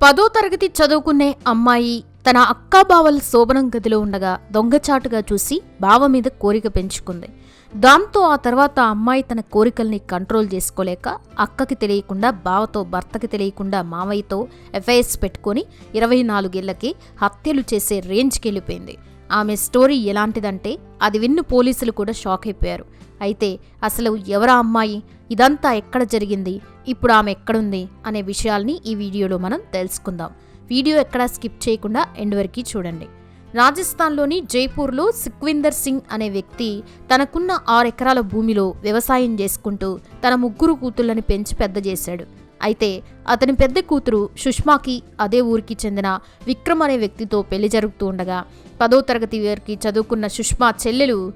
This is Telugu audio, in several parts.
పదో తరగతి చదువుకునే అమ్మాయి తన అక్కా బావల శోభనం గదిలో ఉండగా దొంగచాటుగా చూసి బావ మీద కోరిక పెంచుకుంది. దాంతో ఆ తర్వాత ఆ అమ్మాయి తన కోరికల్ని కంట్రోల్ చేసుకోలేక అక్కకి తెలియకుండా బావతో భర్తకి తెలియకుండా మావయ్యతో ఎఫ్ఐఎస్ పెట్టుకొని ఇరవై నాలుగేళ్ళకి హత్యలు చేసే రేంజ్కి వెళ్ళిపోయింది. ఆమె స్టోరీ ఎలాంటిదంటే అది విన్ను పోలీసులు కూడా షాక్ అయిపోయారు. అయితే అసలు ఎవరా అమ్మాయి? ఇదంతా ఎక్కడ జరిగింది? ఇప్పుడు ఆమె ఎక్కడుంది? అనే విషయాల్ని ఈ వీడియోలో మనం తెలుసుకుందాం. వీడియో ఎక్కడా స్కిప్ చేయకుండా ఎండ్ వరకు చూడండి. రాజస్థాన్లోని జైపూర్లో సుఖ్విందర్ సింగ్ అనే వ్యక్తి తనకున్న ఆరు ఎకరాల భూమిలో వ్యవసాయం చేసుకుంటూ తన ముగ్గురు కూతుళ్ళని పెంచి పెద్ద చేశాడు. అయితే అతని పెద్ద కూతురు సుష్మాకి అదే ఊరికి చెందిన విక్రమ్ అనే వ్యక్తితో పెళ్ళి జరుగుతూ ఉండగా పదో తరగతి వరకు చదువుకున్న సుష్మా చెల్లెలు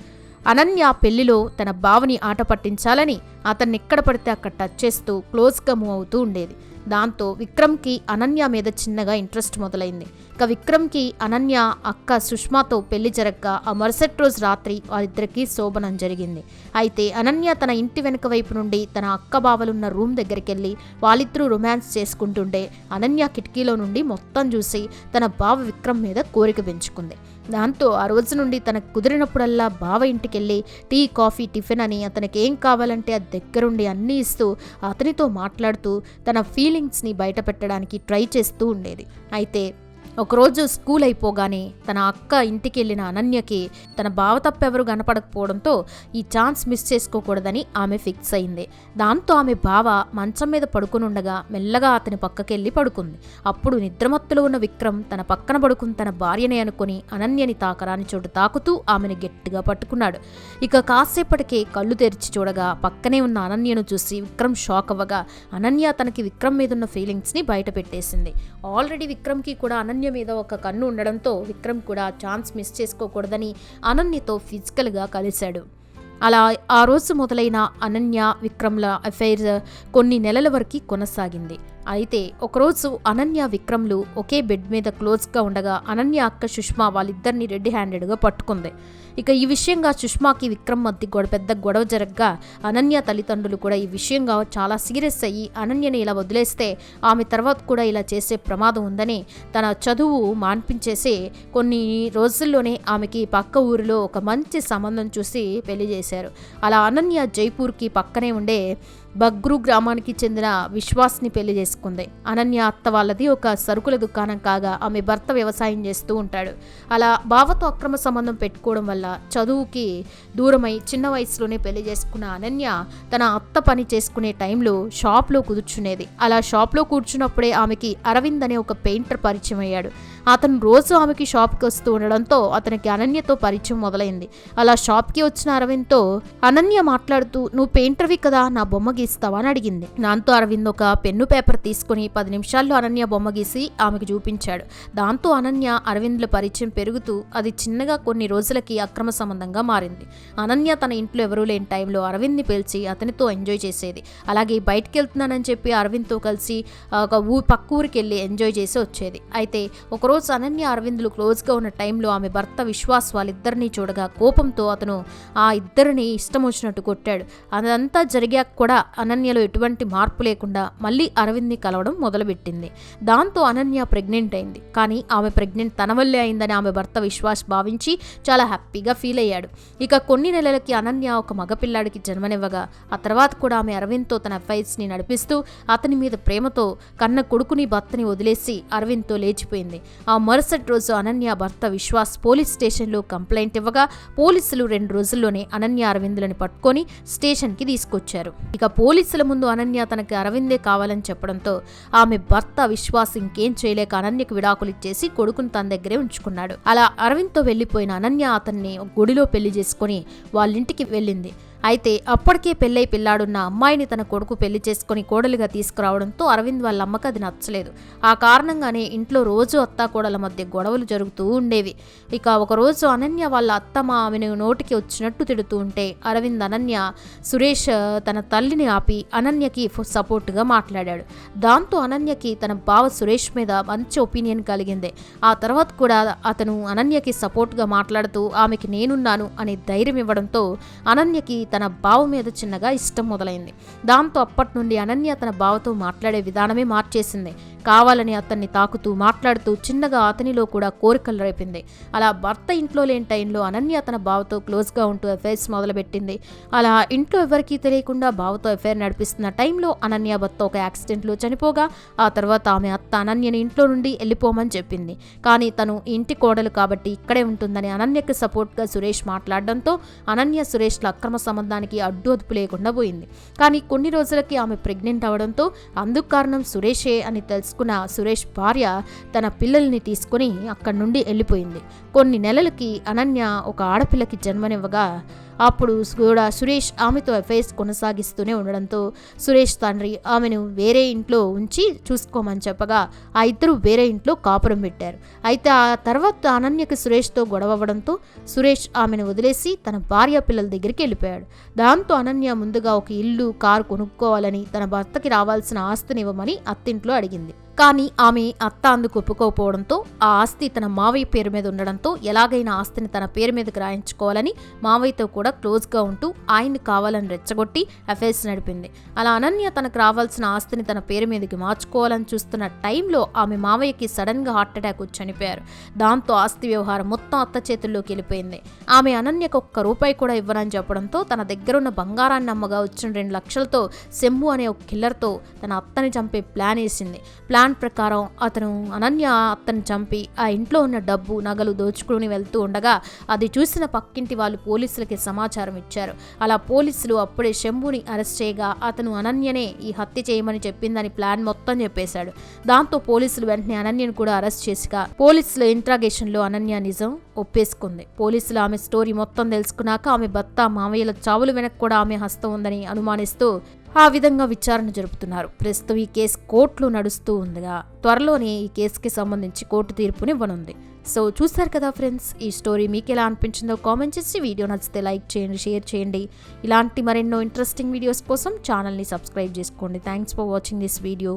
అనన్య పెళ్ళిలో తన బావని ఆట పట్టించాలని అతన్ని ఎక్కడ పడితే అక్కడ టచ్ చేస్తూ క్లోజ్గా మూవ్ అవుతూ ఉండేది. దాంతో విక్రమ్కి అనన్య మీద చిన్నగా ఇంట్రెస్ట్ మొదలైంది. ఇక విక్రమ్కి అనన్య అక్క సుష్మాతో పెళ్ళి జరగ్గా ఆ మరుసటి రోజు రాత్రి వారిద్దరికీ శోభనం జరిగింది. అయితే అనన్య తన ఇంటి వెనుక వైపు నుండి తన అక్క బావలున్న రూమ్ దగ్గరికి వెళ్ళి వాళ్ళిద్దరూ రొమాన్స్ చేసుకుంటుంటే అనన్య కిటికీలో నుండి మొత్తం చూసి తన బావ విక్రమ్ మీద కోరిక పెంచుకుంది. దాంతో ఆ రోజు నుండి తనకు కుదిరినప్పుడల్లా బావ ఇంటికెళ్ళి టీ కాఫీ టిఫిన్ అని అతనికి ఏం కావాలంటే అది దగ్గరుండి అన్నీ ఇస్తూ అతనితో మాట్లాడుతూ తన ఫీలింగ్స్ని బయట పెట్టడానికి ట్రై చేస్తూ ఉండేది. అయితే ఒకరోజు స్కూల్ అయిపోగానే తన అక్క ఇంటికి వెళ్ళిన అనన్యకి తన బావ తప్పెవరు కనపడకపోవడంతో ఈ ఛాన్స్ మిస్ చేసుకోకూడదని ఆమె ఫిక్స్ అయింది. దాంతో ఆమె బావ మంచం మీద పడుకునుండగా మెల్లగా అతని పక్కకెళ్ళి పడుకుంది. అప్పుడు నిద్రమత్తులో ఉన్న విక్రమ్ తన పక్కన పడుకుని తన భార్యనే అనుకుని అనన్యని తాకరాని చోటు తాకుతూ ఆమెను గట్టిగా పట్టుకున్నాడు. ఇక కాసేపటికే కళ్ళు తెరిచి చూడగా పక్కనే ఉన్న అనన్యను చూసి విక్రమ్ షాక్ అవ్వగా అనన్య తనకి విక్రమ్ మీద ఉన్న ఫీలింగ్స్ని బయట పెట్టేసింది. ఆల్రెడీ విక్రమ్కి కూడా అనన్య మీద ఒక కన్ను ఉండడంతో విక్రమ్ కూడా ఛాన్స్ మిస్ చేసుకోకూడదని అనన్యతో ఫిజికల్గా కలిశాడు. అలా ఆ రోజు మొదలైన అనన్య విక్రమ్ల అఫైర్ కొన్ని నెలల వరకు కొనసాగింది. అయితే ఒకరోజు అనన్య విక్రమ్లు ఒకే బెడ్ మీద క్లోజ్గా ఉండగా అనన్య అక్క సుష్మా వాళ్ళిద్దరిని రెడ్ హ్యాండెడ్గా పట్టుకుంది. ఇక ఈ విషయంగా సుష్మాకి విక్రమ్ మధ్య గొడవ పెద్ద గొడవ జరగగా అనన్య తల్లిదండ్రులు కూడా ఈ విషయంగా చాలా సీరియస్ అయ్యి అనన్యని ఇలా వదిలేస్తే ఆమె తర్వాత కూడా ఇలా చేసే ప్రమాదం ఉందని తన చదువు మాన్పించేసి కొన్ని రోజుల్లోనే ఆమెకి పక్క ఊరిలో ఒక మంచి సంబంధం చూసి పెళ్ళి చేశారు. అలా అనన్య జైపూర్కి పక్కనే ఉండే బగ్రు గ్రామానికి చెందిన విశ్వాస్ని పెళ్ళి చేసుకుంది. అనన్య అత్త వాళ్ళది ఒక సరుకుల దుకాణం కాగా ఆమె భర్త వ్యవసాయం చేస్తూ ఉంటాడు. అలా బావతో అక్రమ సంబంధం పెట్టుకోవడం వల్ల చదువుకి దూరమై చిన్న వయసులోనే పెళ్ళి చేసుకున్న అనన్య తన అత్త పని చేసుకునే టైంలో షాప్లో కూర్చునేది అలా షాప్లో కూర్చున్నప్పుడే ఆమెకి అరవింద్ అనే ఒక పెయింటర్ పరిచయం అయ్యాడు. అతను రోజు ఆమెకి షాప్కి వస్తూ ఉండడంతో అతనికి అనన్యతో పరిచయం మొదలైంది. అలా షాప్కి వచ్చిన అరవింద్తో అనన్య మాట్లాడుతూ నువ్వు పెయింటర్వి కదా నా బొమ్మకి బొమ్మ గీస్తావా అని అడిగింది. దాంతో అరవింద్ ఒక పెన్ను పేపర్ తీసుకుని పది నిమిషాల్లో అనన్య బొమ్మ గీసి ఆమెకు చూపించాడు. దాంతో అనన్య అరవింద్ల పరిచయం పెరుగుతూ అది చిన్నగా కొన్ని రోజులకి అక్రమ సంబంధంగా మారింది. అనన్య తన ఇంట్లో ఎవరూ లేని టైంలో అరవింద్ని పిలిచి అతనితో ఎంజాయ్ చేసేది. అలాగే బయటికి వెళ్తున్నానని చెప్పి అరవింద్తో కలిసి ఒక ఊ పక్క ఊరికి వెళ్ళి ఎంజాయ్ చేసి వచ్చేది. అయితే ఒకరోజు అనన్య అరవిందులు క్లోజ్గా ఉన్న టైంలో ఆమె భర్త విశ్వాస్ వాళ్ళిద్దరినీ చూడగా కోపంతో అతను ఆ ఇద్దరిని ఇష్టం వచ్చినట్టు కొట్టాడు. అదంతా జరిగాక కూడా అనన్యలో ఎటువంటి మార్పు లేకుండా మళ్ళీ అరవింద్ని కలవడం మొదలుపెట్టింది. దాంతో అనన్య ప్రెగ్నెంట్ అయింది. కానీ ఆమె ప్రెగ్నెంట్ తన వల్లే అయిందని ఆమె భర్త విశ్వాస్ భావించి చాలా హ్యాపీగా ఫీల్ అయ్యాడు. ఇక కొన్ని నెలలకి అనన్య ఒక మగపిల్లాడికి జన్మనివ్వగా ఆ తర్వాత కూడా ఆమె అరవింద్తో తన అఫైర్స్ని నడిపిస్తూ అతని మీద ప్రేమతో కన్న కొడుకుని భర్తని వదిలేసి అరవింద్తో లేచిపోయింది. ఆ మరుసటి రోజు అనన్య భర్త విశ్వాస్ పోలీస్ స్టేషన్లో కంప్లైంట్ ఇవ్వగా పోలీసులు రెండు రోజుల్లోనే అనన్య అరవిందులని పట్టుకొని స్టేషన్కి తీసుకొచ్చారు. ఇక పోలీసుల ముందు అనన్య తనకి అరవిందే కావాలని చెప్పడంతో ఆమె భర్త విశ్వాస్ ఇంకేం చేయలేక అనన్యకు విడాకులు ఇచ్చేసి కొడుకుని తన దగ్గరే ఉంచుకున్నాడు. అలా అరవింద్తో వెళ్ళిపోయిన అనన్య అతన్ని గుడిలో పెళ్ళి చేసుకొని వాళ్ళింటికి వెళ్ళింది. అయితే అప్పటికే పెళ్ళై పిల్లాడున్న అమ్మాయిని తన కొడుకు పెళ్ళి చేసుకుని కోడలిగా తీసుకురావడంతో అరవింద్ వాళ్ళ అమ్మకి అది నచ్చలేదు. ఆ కారణంగానే ఇంట్లో రోజు అత్త కోడల మధ్య గొడవలు జరుగుతూ ఉండేవి. ఇక ఒకరోజు అనన్య వాళ్ళ అత్తమ్మ ఆమెను నోటికి వచ్చినట్టు తిడుతూ ఉంటే అరవింద్ అనన్య సురేష్ తన తల్లిని ఆపి అనన్యకి సపోర్ట్గా సపోర్టుగా మాట్లాడాడు. దాంతో అనన్యకి తన బావ సురేష్ మీద మంచి ఒపీనియన్ కలిగింది. ఆ తర్వాత కూడా అతను అనన్యకి సపోర్ట్గా మాట్లాడుతూ ఆమెకి నేనున్నాను అనే ధైర్యం ఇవ్వడంతో అనన్యకి తన బావ మీద చిన్నగా ఇష్టం మొదలైంది. దాంతో అప్పటి నుండి అనన్య తన బావతో మాట్లాడే విధానమే మార్చేసింది. కావాలని అతన్ని తాకుతూ మాట్లాడుతూ చిన్నగా అతనిలో కూడా కోరికలు రేపింది. అలా భర్త ఇంట్లో లేని టైంలో అనన్య తన బావతో క్లోజ్గా ఉంటూ అఫైర్స్ మొదలుపెట్టింది. అలా ఇంట్లో ఎవరికీ తెలియకుండా బావతో అఫైర్ నడిపిస్తున్న టైంలో అనన్య భర్త ఒక యాక్సిడెంట్లో చనిపోగా ఆ తర్వాత ఆమె అత్త అనన్యని ఇంట్లో నుండి వెళ్ళిపోమని చెప్పింది. కానీ తను ఇంటి కోడలు కాబట్టి ఇక్కడే ఉంటుందని అనన్యకి సపోర్ట్గా సురేష్ మాట్లాడడంతో అనన్య సురేష్ల అక్రమ సంబంధానికి అడ్డొదుపు లేకుండా పోయింది. కానీ కొన్ని రోజులకి ఆమె ప్రెగ్నెంట్ అవడంతో అందుకు కారణం సురేషే అని తెలుసుకున్న సురేష్ భార్య తన పిల్లల్ని తీసుకుని అక్కడి నుండి వెళ్ళిపోయింది. కొన్ని నెలలకి అనన్య ఒక ఆడపిల్లకి జన్మనివ్వగా అప్పుడు కూడా సురేష్ ఆమెతో అఫైర్స్ కొనసాగిస్తూనే ఉండడంతో సురేష్ తండ్రి ఆమెను వేరే ఇంట్లో ఉంచి చూసుకోమని చెప్పగా ఆ ఇద్దరు వేరే ఇంట్లో కాపురం పెట్టారు. అయితే ఆ తర్వాత అనన్యకి సురేష్తో గొడవ సురేష్ ఆమెను వదిలేసి తన భార్య పిల్లల దగ్గరికి వెళ్ళిపోయాడు. దాంతో అనన్య ముందుగా ఒక ఇల్లు కారు కొనుక్కోవాలని తన భర్తకి రావాల్సిన ఆస్తిని ఇవ్వమని అత్తింట్లో అడిగింది. కానీ ఆమె అత్త అందుకు ఒప్పుకోకపోవడంతో ఆ ఆస్తి తన మావయ్య పేరు మీద ఉండడంతో ఎలాగైనా ఆస్తిని తన పేరు మీదకి రాయించుకోవాలని మావయ్యతో కూడా క్లోజ్గా ఉంటూ ఆయన్ని కావాలని రెచ్చగొట్టి అఫైర్స్ నడిపింది. అలా అనన్య తనకు రావాల్సిన ఆస్తిని తన పేరు మీదకి మార్చుకోవాలని చూస్తున్న టైంలో ఆమె మావయ్యకి సడన్గా హార్ట్ అటాక్ వచ్చి చనిపోయారు. దాంతో ఆస్తి వ్యవహారం మొత్తం అత్త చేతుల్లోకి వెళ్ళిపోయింది. ఆమె అనన్యకు ఒక్క రూపాయి కూడా ఇవ్వనని చెప్పడంతో తన దగ్గరున్న బంగారాన్ని అమ్మగా వచ్చిన రెండు లక్షలతో సెమ్ము అనే ఒక కిల్లర్తో తన అత్తని చంపే ప్లాన్ వేసింది. ప్లాన్ ప్రకారం అతను అనన్య అతను చంపి ఆ ఇంట్లో ఉన్న డబ్బు నగలు దోచుకుని వెళ్తూ ఉండగా అది చూసిన పక్కింటి వాళ్ళు పోలీసులకి సమాచారం ఇచ్చారు. అలా పోలీసులు అప్పుడే శంభుని అరెస్ట్ చేయగా అతను అనన్యనే ఈ హత్య చేయమని చెప్పిందని ప్లాన్ మొత్తం చెప్పేశాడు. దాంతో పోలీసులు వెంటనే అనన్యను కూడా అరెస్ట్ చేసిగా పోలీసుల ఇంట్రాగేషన్లో అనన్య నిజం ఒప్పేసుకుంది. పోలీసులు ఆమె స్టోరీ మొత్తం తెలుసుకున్నాక ఆమె భర్త మామయ్యల చావులు వెనక్కి కూడా ఆమె హస్తం ఉందని అనుమానిస్తూ ఆ విధంగా విచారణ జరుపుతున్నారు. ప్రస్తుతం ఈ కేసు కోర్టులో నడుస్తూ ఉందిగా. త్వరలోనే ఈ కేసుకి సంబంధించి కోర్టు తీర్పునివ్వనుంది. సో చూసారు కదా ఫ్రెండ్స్ ఈ స్టోరీ మీకు ఎలా అనిపించిందో కామెంట్ చేసి వీడియో నచ్చితే లైక్ చేయండి షేర్ చేయండి. ఇలాంటి మరెన్నో ఇంట్రెస్టింగ్ వీడియోస్ కోసం ఛానల్ని సబ్స్క్రైబ్ చేసుకోండి. Thanks for watching this video.